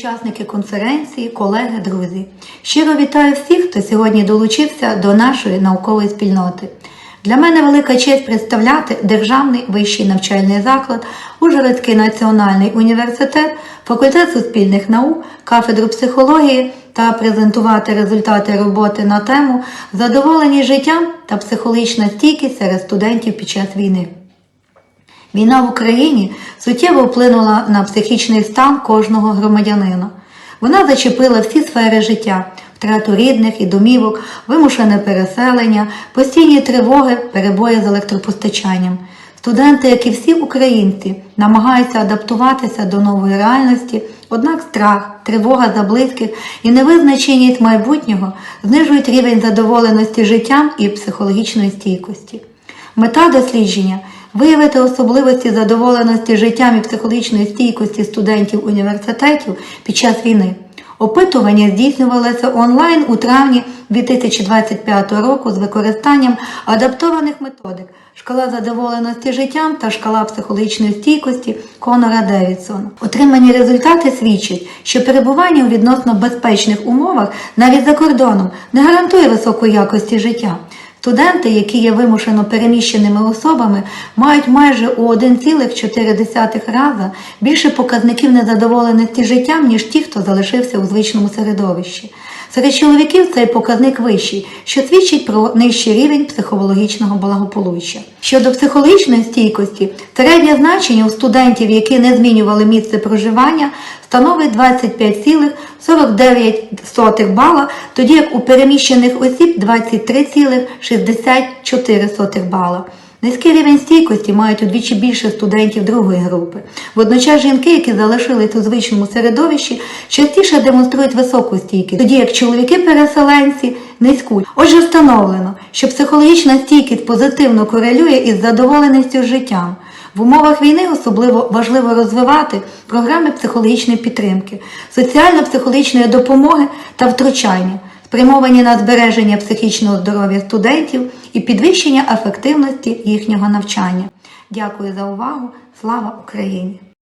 учасники конференції, колеги, друзі. Щиро вітаю всіх, хто сьогодні долучився до нашої наукової спільноти. Для мене велика честь представляти Державний вищий навчальний заклад, Ужгородський національний університет, факультет суспільних наук, кафедру психології та презентувати результати роботи на тему задоволені життям та психологічна стійкість серед студентів під час війни. Війна в Україні суттєво вплинула на психічний стан кожного громадянина. Вона зачепила всі сфери життя: втрату рідних і домівок, вимушене переселення, постійні тривоги, перебої з електропостачанням. Студенти, як і всі українці, намагаються адаптуватися до нової реальності, однак страх, тривога за близьких і невизначеність майбутнього знижують рівень задоволеності життям і психологічної стійкості. Мета дослідження виявити особливості задоволеності життям і психологічної стійкості студентів університетів під час війни. Опитування здійснювалося онлайн у травні 2025 року з використанням адаптованих методик шкала задоволеності життям та шкала психологічної стійкості Конора Девідсона. Отримані результати свідчать, що перебування у відносно безпечних умовах навіть за кордоном не гарантує високої якості життя. Студенти, які є вимушено переміщеними особами, мають майже у 1,4 рази більше показників незадоволеності життям, ніж ті, хто залишився у звичному середовищі. Серед чоловіків цей показник вищий, що свідчить про нижчий рівень психологічного благополуччя. Щодо психологічної стійкості, середнє значення у студентів, які не змінювали місце проживання, становить 25,49 бала, тоді як у переміщених осіб 23,64 бала. Низький рівень стійкості мають удвічі більше студентів другої групи. Водночас жінки, які залишились у звичному середовищі, частіше демонструють високу стійкість, тоді як чоловіки-переселенці низьку. Отже, встановлено, що психологічна стійкість позитивно корелює із задоволеністю життям. В умовах війни особливо важливо розвивати програми психологічної підтримки, соціально-психологічної допомоги та втручання, спрямовані на збереження психічного здоров'я студентів і підвищення ефективності їхнього навчання. Дякую за увагу! Слава Україні!